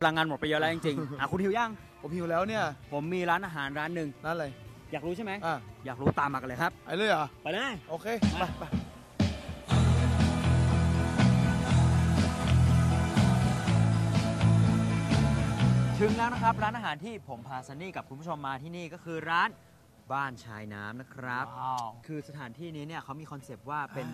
พลังงานหมดไปเยอะแล้วจริงๆอะคุณหิวยัง ผมหิวแล้วเนี่ยผมมีร้านอาหารร้านหนึ่งนั่นอะไรอยากรู้ใช่ไหมอะอยากรู้ตามมากันเลยครับ ไอ้เลยเหรอไปเลยโอเคมาไปไปถึงแล้วนะครับ ร้านอาหารที่ผมพาซันนี่กับคุณผู้ชมมาที่นี่ก็คือร้านบ้านชายน้ำนะครับว้าวคือสถานที่นี้เนี่ยเขามีคอนเซปต์ว่าเป็น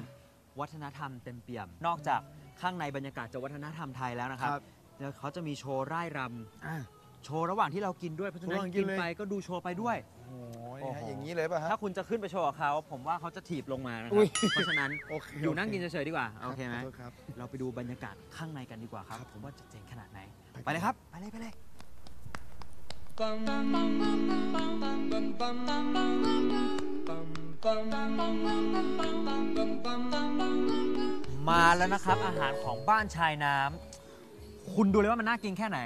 วัฒนธรรมเต็มเปี่ยม นอกจากข้างในบรรยากาศจะวัฒนธรรมไทยแล้วนะครับ เดี๋ยวเขาจะมีโชว์ร่ายรอะำโชว์ระหว่างที่เรากินด้วยเพราะฉะนั้ระหนว่างกิกินนเลย ไปก็ดูโชว์ไปด้วย โอ้ยโอ้โหอย่างนี้เลยป่ะฮะ ถ้าคุณจะขึ้นไปโชว์กับเขาผมว่าเขาจะถีบลงมานะคอุ้รับย เพราะฉะนั้นโอเคอยู่นั่งกินเฉยๆดีกว่าโอเคไหมขโทษครับ เราไปดูบรรยากาศข้างในกันดีกว่าครับครับผมว่าจะเจ๋งขนาดไหนไปไปเลยครับ ไปเลยไปเลย มาแล้วนะครับอาหารของบ้านชายน้ำ คุณดูเลยว่ามันน่ากินแค่ไหน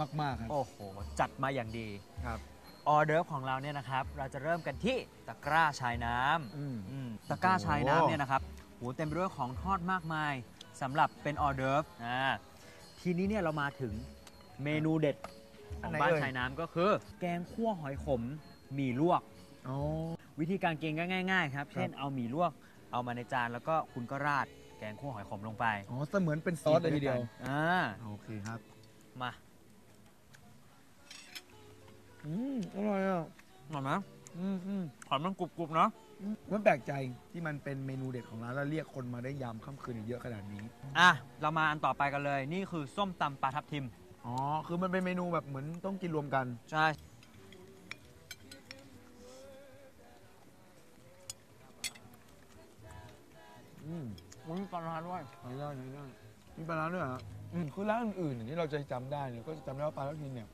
มากมาก ๆ ครับ โอ้โห จัดมาอย่างดี ครับ ออเดอร์ฟของเราเนี่ยนะครับ เราจะเริ่มกันที่ตะกร้าชายน้ำอืม อืมตะกร้าชายโอ้น้ำเนี่ยนะครับโหเต็มไปด้วยของทอดมากมายสำหรับเป็นออเดิร์ฟอ่าทีนี้เนี่ยเรามาถึงเมนูเด็ดของบ้านชายน้ำก็คือ แกงคั่วหอยขมหมี่ลวก อ๋อ วิธีการกินก็ง่าย ๆ ครับ เช่นเอาหมี่ลวกเอามาในจานแล้วก็คุณก็ราด แกงคั่วหอยขมลงไปอ๋อเสมือนเป็นซอสเลยทีเดียวอ่าโอเคครับ มาอืมอร่อยอะหอมไหมอืมอืมหอมมันกรุบๆเนาะมันแปลกใจที่มันเป็นเมนูเด็ดของร้านแล้วเรียกคนมาได้ยามค่ำคืนเยอะขนาดนี้ อะ เรามาอันต่อไปกันเลย นี่คือส้มตำปลาทับทิม อ๋อ คือมันเป็นเมนูแบบเหมือนต้องกินรวมกัน ใช่ ปลาร้าด้วยใช้ได้ใช้ได้มีปลาร้าด้วยเหรออืมคือร้านอื่นๆอย่างที่เราจะจำได้เนี่ยก็จะจำได้ว่าปลาทับทิมเนี่ย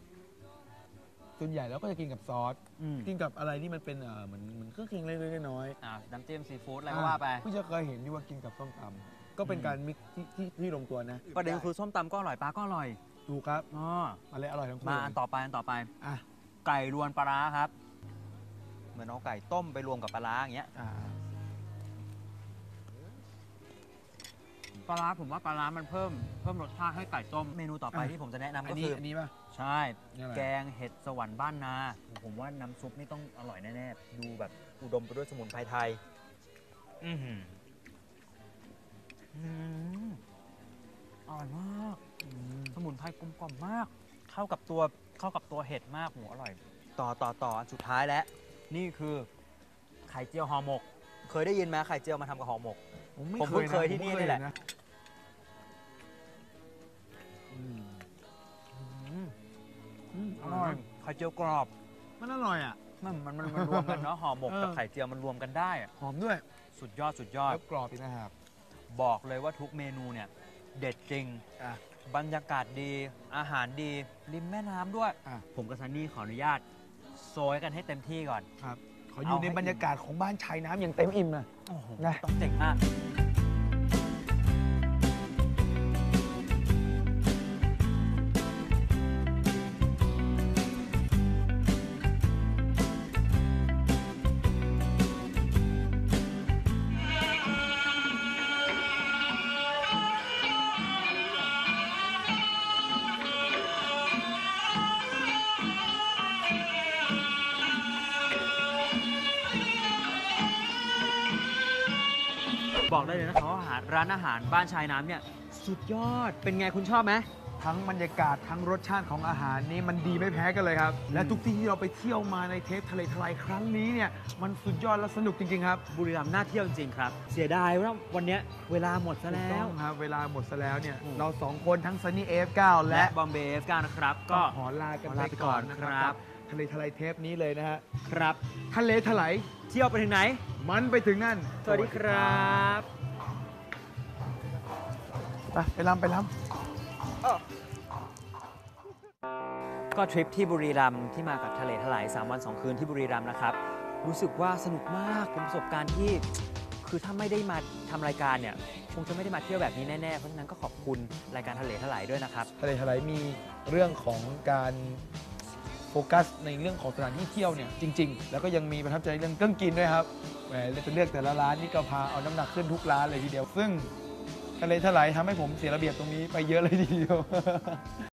ส่วนใหญ่แล้วก็จะกินกับซอส อืมกินกับอะไรที่มันเป็นเอ่อเหมือนเหมือนเครื่องเคียงเล็กๆน้อยอ่าน้ำจิ้มซีฟู้ดๆอะไรก็ว่าไป เพิ่งจะเคยเห็นที่ว่ากินกับส้มตำก็เป็นอืมการมิกซ์ที่ที่ที่ลงตัวนะประเด็นคือส้มตำก็อร่อยปลาก็อร่อยถูกครับอ๋ออะไรอร่อยทั้งคู่มาอันต่อไปอันต่อไป อะไก่รวนปลาร้าครับ เหมือนเอาไก่ต้มไปรวมกับปลาร้าอย่างเงี้ย อ่า ปลาร้าผมว่าปลาร้ามันเพิ่มเพิ่มรสชาติให้ไก่ต้ม เมนูต่อไปที่ผมจะแนะนำอันก็นี้คืออันนี้ป่ะ ใช่ นี่อะไร แกงเห็ดสวรรค์บ้านนา ผมว่าน้ำซุปนี่ต้องอร่อยแน่ๆ ดูแบบอุดมไปด้วยสมุนไพรไทย อือหืออืมอร่อยมากอืมสมุนไพรกลมกล่อมมาก เข้ากับตัวเข้ากับตัวเห็ดมากหมูอร่อย ต่อต่อต่ออันสุดท้ายแล้ว นี่คือไข่เจียวห่อหมก เคยได้ยินไหมไข่เจียวมาทำกับห่อหมก ผมไม่ผมเคเพิ่ยงนะเคยที่นี่นี่แหละผมเพิ่งเคยอืมอืมอืมอร่อยไข่เจียวกรอบ มันอร่อยอะ มันมันมันมันรวมกันเนาะห่อหมกกับเออ ไข่เจียวมันรวมกันได้อะหอมด้วยสุดยอดสุดยอด แล้วกรอบอีกนะครับ บอกเลยว่าทุกเมนูเนี่ย เด็ดจริง อะ บรรยากาศดี อาหารดี ริมแม่น้ำด้วย อะผมกับซันนี่ขออนุญาต โซยกันให้เต็มที่ก่อน ครับ ขออยู่เอาให้ในบรรยากาศของบ้านชายน้ำอย่างเต็มอิ่มนะโอ้โหนะ ต้องเจ๋งมาก บอกได้เลยนะครับว่าอาหารร้านอาหารบ้านชายน้ำเนี่ยสุดยอดเป็นไงคุณชอบไหม ทั้งบรรยากาศทั้งรสชาติของอาหารนี้มันดีไม่แพ้กันเลยครับ และทุกที่ที่เราไปเที่ยวมาในเทปทะเลทลายครั้งนี้เนี่ยมันสุดยอดและสนุกจริงๆครับบุรีรัมย์น่าเที่ยวจริงๆครับ เสียดายว่าวันเนี้ยเวลาหมดซะถูกแล้ต้ว องครับเวลาหมดซะแล้วเนี่ยอืม เราสองคนทั้งซันนี่เอฟเก้าและและบอมเบย์เอฟกนะครับก็ก็ ขอลากันขอไปลาไปก่ก่ออนนนะคครัรับ บทะเลทลายเทปนี้เลยนะฮะครับ ทะเลถลาย เที่ยวไปถึงไหน มันไปถึงนั่น สวัสดีครับไปไปลำไปลก็ทริปที่บุรีรัมย์ที่มากับทะเลถลาย 3 วัน 2 คืนที่บุรีรัมย์นะครับ รู้สึกว่าสนุกมากเป็นประสบการณ์ที่คือถ้าไม่ได้มาทำรายการเนี่ยคงจะไม่ได้มาเที่ยวแบบนี้แน่ๆ เพราะฉะนั้นก็ขอบคุณรายการทะเลถลายด้วยนะครับำทะเลถลายมีเรื่องของการ โฟกัสในเรื่องของสถานที่เที่ยวเนี่ยจริง ๆ แล้วก็ยังมีประทับใจเรื่องเครื่องกินด้วยครับแหมจะเลือกแต่ละร้านนี่ก็พาเอาน้ำหนักขึ้นทุกร้านเลยทีเดียว ซึ่งทะเลทลายทำให้ผมเสียระเบียบตรงนี้ไปเยอะเลยทีเดียว